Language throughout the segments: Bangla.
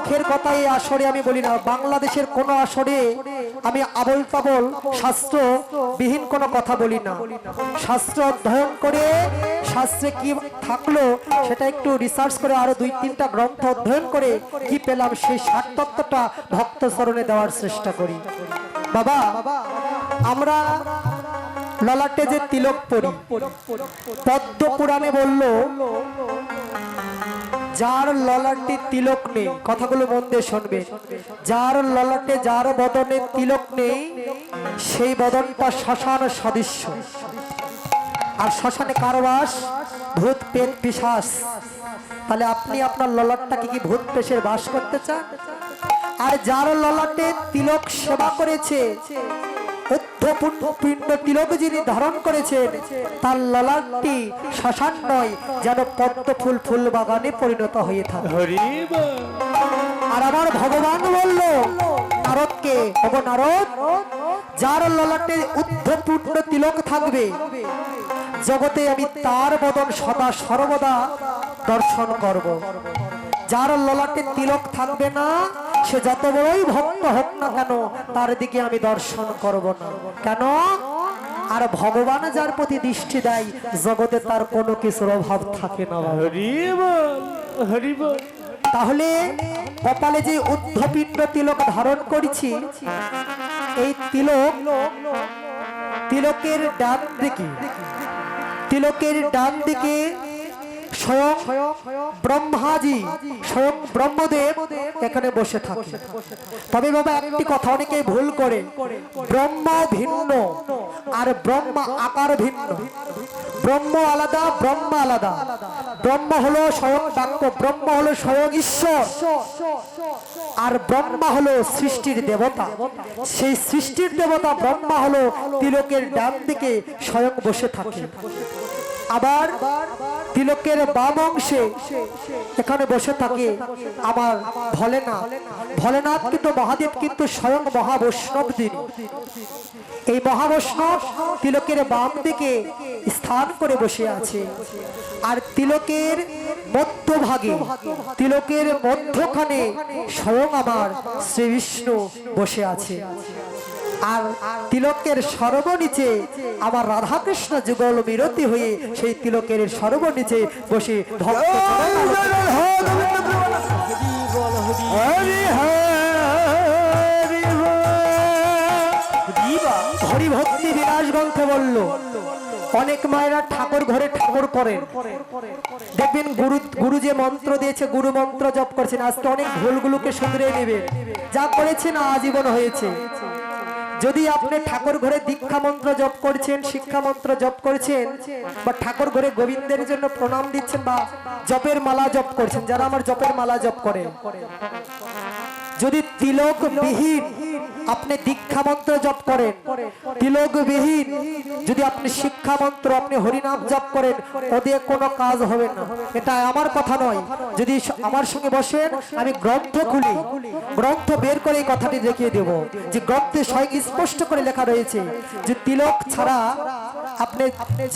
মুখের কথা এই আসরে আমি বলি না। বাংলাদেশের কোন আসরে আমি আবল তাবল শাস্ত্র বিহীন কোনো কথা বলি না। শাস্ত্র অধ্যয়ন করে শাস্ত্রে কি থাকল সেটা একটু রিসার্চ করে আরও দুই তিনটা গ্রন্থ অধ্যয়ন করে কি পেলাম সেই সারতত্ত্বটা ভক্ত চরণে দেওয়ার চেষ্টা করি। বাবা, আমরা ললাটে যে তিলক পড়ি পদ্ম পুরাণে বলল যার ললাটে তিলক নেই, কথাগুলো মন দিয়ে শুনবে। যার ললাটে, যার বদনে তিলক নেই, সেই বদনটা শ্মশান সদৃশ্য। আর শ্মশানে কারবাস, ভূত পেট পিশাস তাহলে আপনি আপনার ললাটটাকে কি ভূত পেশের বাস করতে চান? আর যার ললাটে তিলক সেবা করেছে উদ্ধপূর্ণ পিণ্ড তিলক যিনি ধারণ করেছেন তার ললাটটি শ্মশান নয় যেন পদ্ম ফুল ফুল বাগানে পরিণত হয়ে থাকে। আর আমার ভগবান বলল নারদকে ওগো নারদ যার ললাটে উদ্ধপূর্ণ তিলক থাকবে জগতে আমি তার বদন সদা সর্বদা দর্শন করব। যার ললাটে তিলক থাকবে না সে যত বড়ই ভক্ত হোক না কেন তার দিকে আমি দর্শন করব না। কেন? আর ভগবান যার প্রতি দৃষ্টি দেয় জগতে তার কোনো কিছুর অভাব থাকে না তাহলে কপালে যে উদ্ধপিণ্ড তিলক ধারণ করেছি এই তিলক তিলকের ডান দিকে তিলকের ডান দিকে স্বয়ং ব্রহ্মাজি, স্বয়ং ব্রহ্মদেব এখানে বসে থাকে। তবে বাবা, একটি কথা অনেকে ভুল করে। ব্রহ্ম ভিন্ন আর ব্রহ্মা আকার ভিন্ন। ব্রহ্ম আলাদা, ব্রহ্মা আলাদা। ব্রহ্ম হলো স্বয়ং বাক্য, ব্রহ্ম হলো স্বয়ং ঈশ্বর। আর ব্রহ্মা হলো সৃষ্টির দেবতা। সেই সৃষ্টির দেবতা ব্রহ্মা হলো তিলকের ডান দিকে স্বয়ং বসে থাকে। আবার তিলকের বাম অংশে এখানে বসে থাকে আমার ভোলেনাথ। ভোলেনাথ কিন্তু মহাদেব কিন্তু স্বয়ং মহাবৈষ্ণব তিনি। এই মহাবৈষ্ণব তিলকের বাম দিকে স্থান করে বসে আছে। আর তিলকের মধ্যভাগে, তিলকের মধ্যখানে স্বয়ং আমার শ্রী বিষ্ণু বসে আছে। আর তিলকের সর্বনিচে আমার রাধাকৃষ্ণ যুগল বিরতি হয়ে সেই তিলকের সর্বনিচে বসে ভক্ত হরি ভক্তি বিনাশ গ্রন্থে বলল অনেক মায়েরা ঠাকুর ঘরে ঠাকুর করেন দেখবেন গুরু গুরু যে মন্ত্র দিয়েছে গুরু মন্ত্র জপ করছেন আজকে অনেক ভুলগুলোকে শুধরে নেবেন যা করেছেন আজীবন হয়েছে যদি আপনি ঠাকুর ঘরে দীক্ষা মন্ত্র জপ করছেন, শিক্ষা মন্ত্র জপ করছেন, বা ঠাকুর ঘরে গোবিন্দের জন্য প্রণাম দিচ্ছেন, বা জপের মালা জপ করছেন, যারা আমার জপের মালা জপ করে। যদি তিলক বিহীন আপনি দীক্ষা মন্ত্র জপ করেন। তিলক বিহীন যদি আপনি শিক্ষা মন্ত্র আপনি হরিনাম জপ করেন ওদের কোনো কাজ হবে না। এটা আমার কথা নয়। যদি আমার সঙ্গে বসেন, আমি গ্রন্থ খুলি, গ্রন্থ বের করে এই কথাটি দেখিয়ে দেব। যে গ্রন্থে স্বয়ং স্পষ্ট করে লেখা রয়েছে যে তিলক ছাড়া আপনি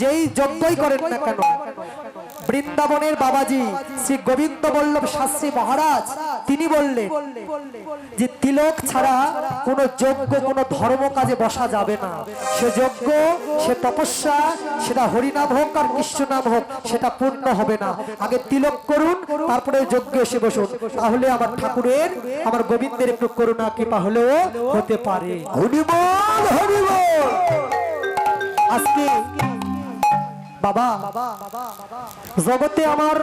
যেই যজ্ঞই করেন না কেন বৃন্দাবনের বাবাজি শ্রী গোবিন্দ বল্লভ শাস্ত্রী মহারাজ, তিনি বললেন যে তিলক ছাড়া কোনো যজ্ঞ, কোনো ধর্ম কাজে বসা যাবে না। সে যজ্ঞ, সে তপস্যা, সেটা হরিনাম হোক আর কৃষ্ণ নাম হোক, সেটা পূর্ণ হবে না। আগে তিলক করুন, তারপরে যজ্ঞ এসে বসুন। তাহলে আমার ঠাকুরের, আমার গোবিন্দের একটু করুণা, কৃপা হলেও হতে পারে। হরিবল আজকে বাবা, জগতে আমার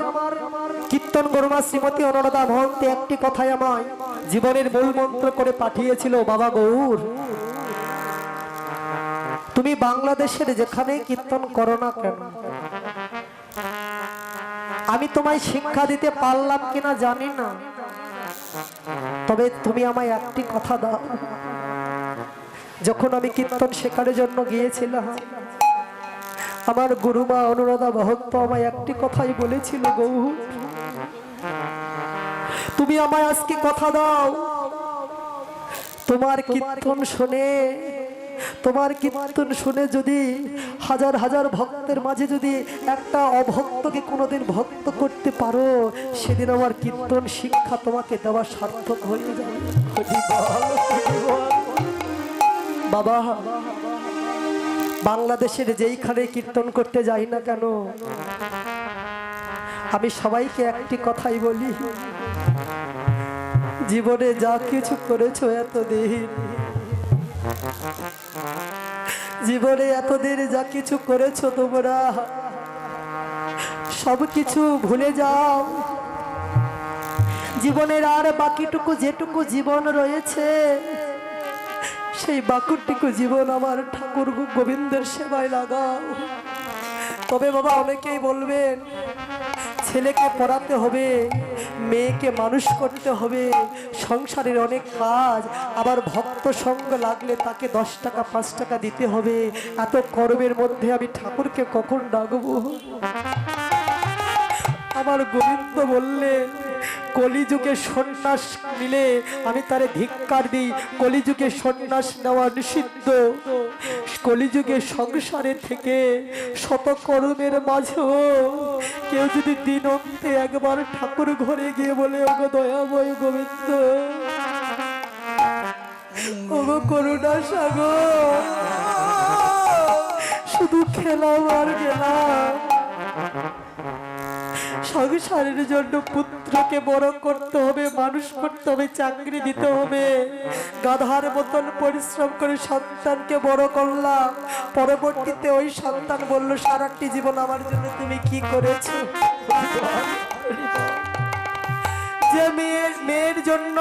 কীর্তন গরমা শ্রীমতী অনুরাধা মহন্তে একটি কথাই আমায় জীবনের মূল মন্ত্র করে পাঠিয়েছিল, বাবা গৌর। তুমি বাংলাদেশের যেখানে কীর্তন করো না কেন? আমি তোমায় শিক্ষা দিতে পারলাম কিনা জানি না। তবে তুমি আমায় একটি কথা দাও। যখন আমি কীর্তন শেখার জন্য গিয়েছিলাম আমার গুরুমা অনুরাধা ভক্ত আমায় একটি কথাই বলেছিল, গৌর। তুমি আমায় আজকে কথা দাও। তোমার কীর্তন শুনে, তোমার কীর্তন শুনে যদি হাজার হাজার ভক্তের মাঝে যদি একটা অভক্তকে কোনোদিন ভক্ত করতে পারো, সেদিন আমার কীর্তন শিক্ষা তোমাকে দেওয়া সার্থক হয়ে যাবে। বাবা বাংলাদেশের যেইখানে কীর্তন করতে যাই না কেন, আমি সবাইকে একটি কথাই বলি। জীবনে যা কিছু করেছ এতদিন, জীবনে এতদিন যা কিছু করেছ তোমরা, সব কিছু ভুলে যাও। জীবনের আর বাকিটুকু যেটুকু জীবন রয়েছে সেই বাকুটুকু জীবন আমার ঠাকুর গোবিন্দের সেবায় লাগাও। তবে বাবা অনেকেই বলবেন, ছেলেকে পড়াতে হবে, মেয়েকে মানুষ করতে হবে, সংসারের অনেক কাজ, আবার ভক্ত সঙ্গ লাগলে তাকে দশ টাকা, পাঁচ টাকা দিতে হবে। এত কর্মের মধ্যে আমি ঠাকুরকে কখন ডাকবো আমার গোবিন্দ বললেন কলিযুগে সন্ন্যাস নিলে আমি তারে ধিক্কার দিই। কলিযুগে সন্ন্যাস নেওয়া নিষিদ্ধ। কলিযুগে সংসারে থেকে শত কর্মের মাঝেও কেউ যদি দিন অন্তে একবার ঠাকুর ঘরে গিয়ে বলে, ওগো দয়াময় গোবিন্দ, ওগো করুণা সাগর, শুধু খেলাম আর গেলাম। সংসারের জন্য পুত্রকে বড় করতে হবে, মানুষ করতে হবে, চাকরি দিতে হবে। গাধার মতন পরিশ্রম করে সন্তানকে বড় করলাম। পরবর্তীতে ওই সন্তান বলল, সারাটি জীবন আমার জন্য তুমি কি করেছ? যে মেয়ের মেয়ের জন্য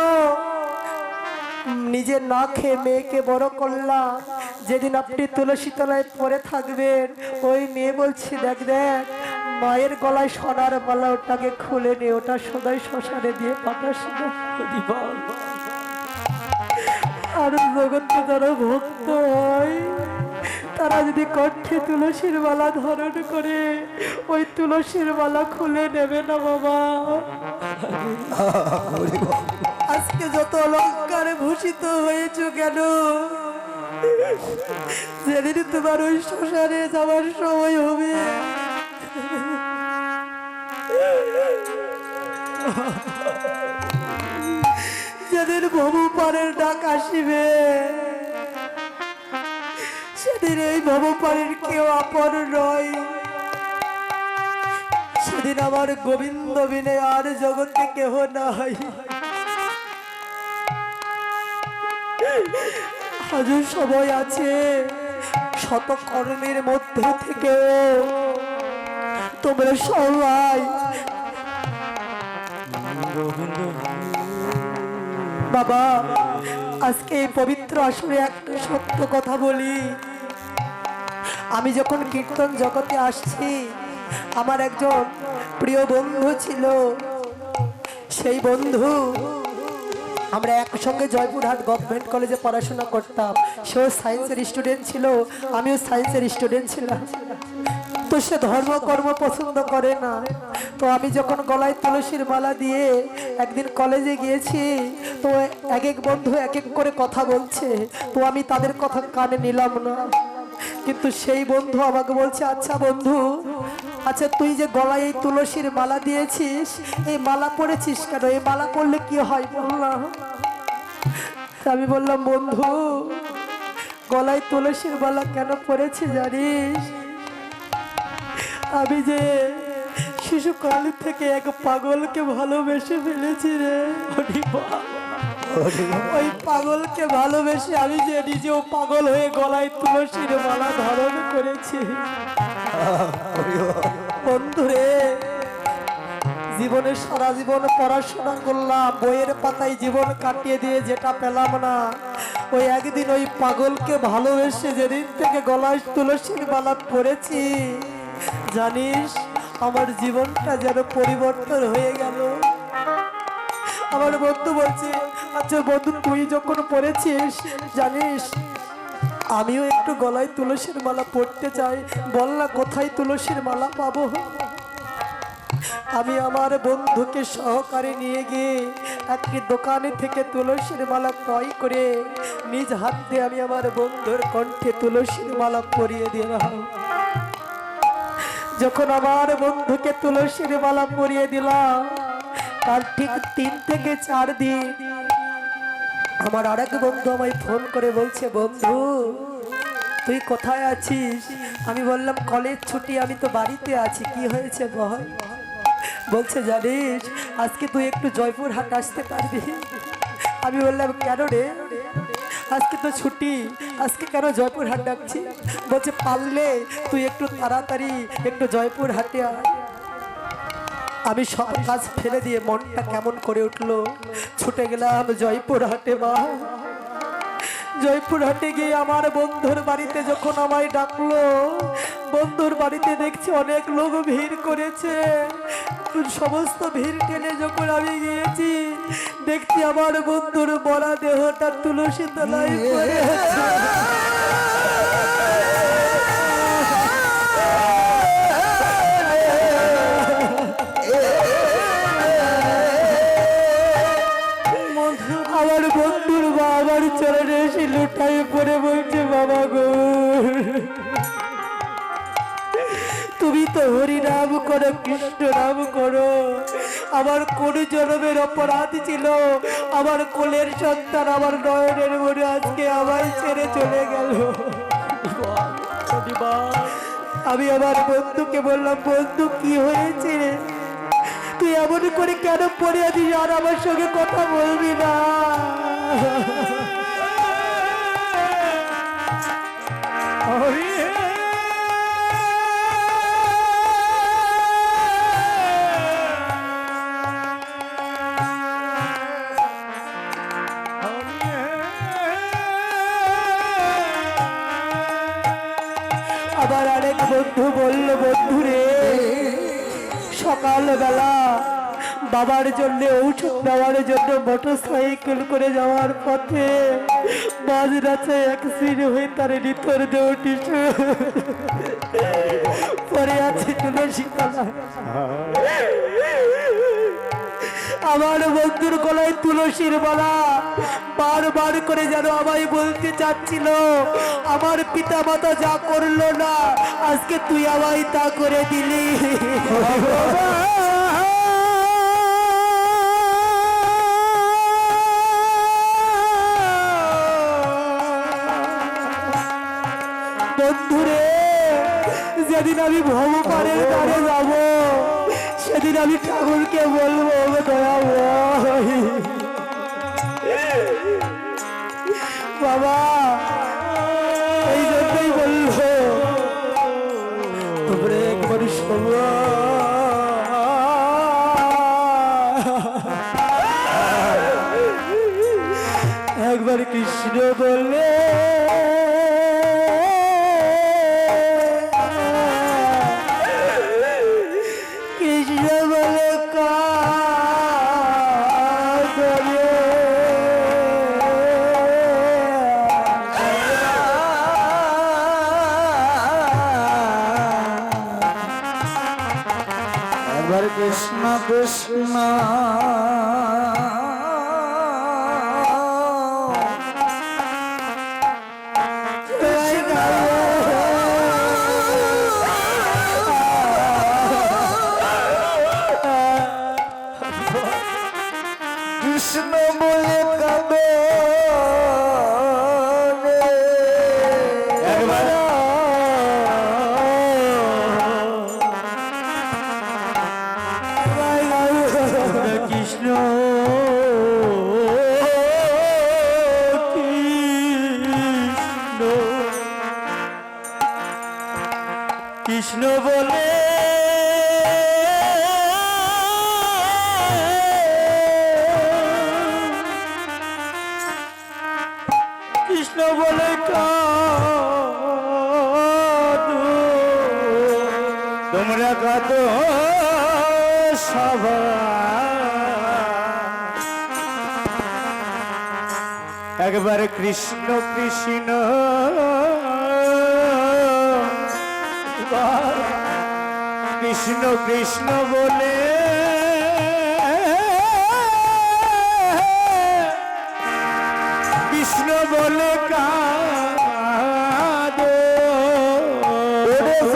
নিজে না খেয়ে মেয়েকে বড় করলাম। যেদিন আপনি তুলসী তলায় পরে থাকবেন, ওই মেয়ে বলছি, দেখ দেখ মায়ের গলায় সোনার মালা ওটাকে খুলে নে ওটা সদাই শ্মশানে দিয়ে পাঠাস। আর জগতে যারা ভক্ত তারা যদি কণ্ঠে তুলসীর মালা ধারণ করে, ওই তুলসীর মালা খুলে নেবে না, বাবা আজকে যত অলঙ্কারে ভূষিত হয়েছো কেন যেদিন তোমার ওই শ্মশানে যাওয়ার সময় হবে যেদিন ভবু পারের ডাক আসিবে, সেদিন এই ভবু পারের কেউ আপন নয়। সেদিন আমার গোবিন্দ বিনে আর জগতে কেহ নাই। হাজুর সবাই আছে শত কর্মের মধ্যে থেকে তোমরা সবাই বাবা, আজকে এই পবিত্র আসরে একটা সত্য কথা বলি। আমি যখন কীর্তন জগতে আসছি, আমার একজন প্রিয় বন্ধু ছিল। সেই বন্ধু, আমরা একসঙ্গে জয়পুরহাট গভর্নমেন্ট কলেজে পড়াশোনা করতাম। সেও সায়েন্সের স্টুডেন্ট ছিল, আমিও সায়েন্সের স্টুডেন্ট ছিলাম। তো সে ধর্ম কর্ম পছন্দ করে না। তো আমি যখন গলায় তুলসীর মালা দিয়ে একদিন কলেজে গিয়েছি, তো এক এক বন্ধু এক এক করে কথা বলছে। তো আমি তাদের কথা কানে নিলাম না। কিন্তু সেই বন্ধু আমাকে বলছে আচ্ছা বন্ধু আচ্ছা তুই যে গলায় এই তুলসীর মালা দিয়েছিস, এই মালা পড়েছিস কেন? এই মালা পড়লে কি হয় বললাম আমি বললাম, বন্ধু, গলায় তুলসীর মালা কেন পড়েছি জানিস? আমি যে শিশুকাল থেকে এক পাগলকে ভালোবেসে ফেলেছি রে। ওই পাগলকে ভালোবেসে আমি যে নিজেও পাগল হয়ে গলায় তুলসীর মালা ধারণ করেছি। বন্ধুরে জীবনে সারা জীবন পড়াশোনা করলাম, বইয়ের পাতায় জীবন কাটিয়ে দিয়ে যেটা পেলাম না, ওই একদিন ওই পাগলকে ভালোবেসে যেদিন থেকে গলায় তুলসীর মালা পড়েছি জানিস, আমার জীবনটা যেন পরিবর্তন হয়ে গেল। আমার বন্ধু বলছে আচ্ছা বন্ধু, তুই যখন পড়েছিস, জানিস, আমিও একটু গলায় তুলসীর মালা পড়তে চাই। বল না, কোথায় তুলসীর মালা পাবো? আমি আমার বন্ধুকে সহকারে নিয়ে গিয়ে একটি দোকানে থেকে তুলসীর মালা ক্রয় করে নিজ হাতে আমি আমার বন্ধুর কণ্ঠে তুলসীর মালা পরিয়ে দিলাম। যখন আমার বন্ধুকে তুলসীর মালা পরিয়ে দিলাম, তার ঠিক তিন থেকে চার দিন আমার আরেক বন্ধু আমায় ফোন করে বলছে, বন্ধু, তুই কোথায় আছিস? আমি বললাম, কলেজ ছুটি, আমি তো বাড়িতে আছি, কি হয়েছে বল? বলছে, জানিস, আজকে তুই একটু জয়পুর হাট আসতে পারবি? আমি বললাম, কেন রে? আজকে তো ছুটি। আজকে কেন জয়পুর হাট ডাকছি? বলছে, পারলে তুই একটু তাড়াতাড়ি একটু জয়পুর হাটে আমি সব কাজ ফেলে দিয়ে মনটা কেমন করে উঠল। ছুটে গেলাম জয়পুর হাটে মা। জয়পুর হাটে গিয়ে আমার বন্ধুর বাড়িতে যখন আমায় ডাকলো, বন্ধুর বাড়িতে দেখছি অনেক লোক ভিড় করেছে। সমস্ত ভিড় টেনে যখন আমি গিয়েছি দেখছি আমার বন্ধুর বলা দেহটা তুলসী তলাই পড়ে আছে। আমার বন্ধুর বা আমার চরণে এসে লুটাই পড়ে তুমি তো হরি নাম করো, কৃষ্ণ নাম করো। আমার কোন জন্মের অপরাধ ছিল, আমার কোলের সন্তান আমার নয়নের মনে আজকে আমায় ছেড়ে চলে গেল। আমি আমার বন্ধুকে বললাম, বন্ধু, কি হয়েছে তুই এমন করে কেন পড়ে আছিস? আর আমার সঙ্গে কথা বলবি না। বন্ধু বলল বন্ধু রে সকালবেলা বাবার জন্য ঔষধ নেওয়ার জন্য মোটর সাইকেল করে যাওয়ার পথে মাঝ রাতে অ্যাক্সিডেন্ট হয়ে তার নিতর দেওটি পরে আছে তুলসী তলা আমার বন্ধুর গলায় তুলসীর মালা। বারবার করে যেন আমায় বলতে চাচ্ছিল, আমার পিতা মাতা যা করল না, আজকে তুই আমায় তা করে দিলি। বন্ধুরে, যেদিন আমি ভগবানের দ্বারে যাব, সেদিন আমি ঠাকুরকে বলব, "ওগো একবার কৃষ্ণ বললে কৃষ্ণ বলে তোমরা কত একবার কৃষ্ণ কৃষ্ণ কৃষ্ণ কৃষ্ণ বলে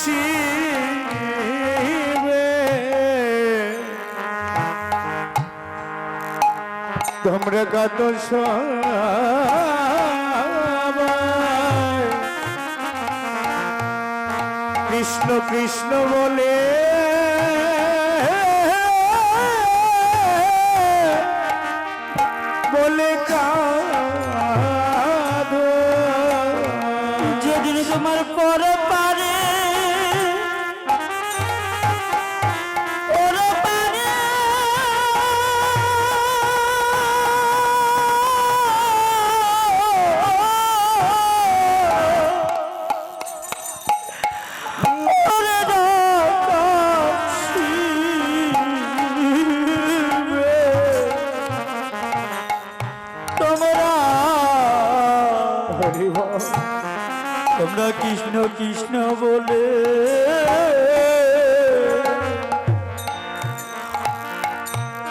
শিবে তোমরা কত কৃষ্ণ কৃষ্ণ বলে। বলে যেদিন তোমার পর পারে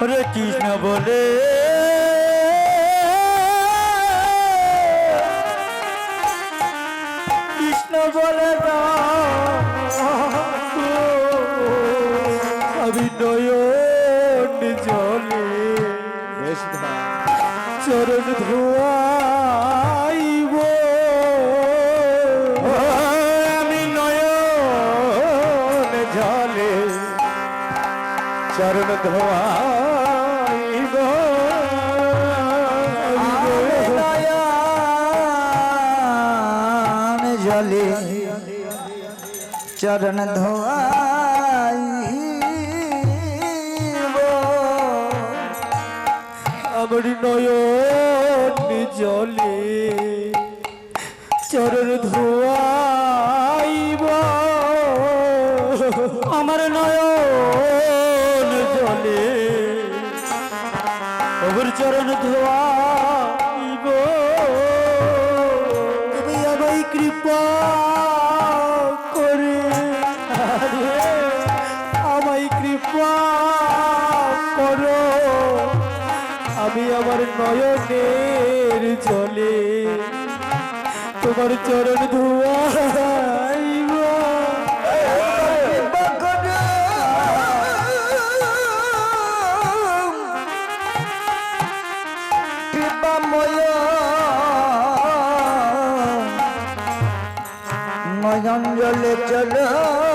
হরে কৃষ্ণ বলে। কৃষ্ণ বলে আমি নয়ন জলে। চরণ ধোয়াইব। আমি নয়ন জলে। চরণ ধোয়াইব নয়ন জলে চরণ ধোয়াই আমার নয়ন জলে চরণ ধোয়াইব আমার নয়ন জলে ওর চরণ ধোয়াইব আমি আমার নয়নের জলে তোমার চরণ কৃপাময় নয়ন জলে চরণ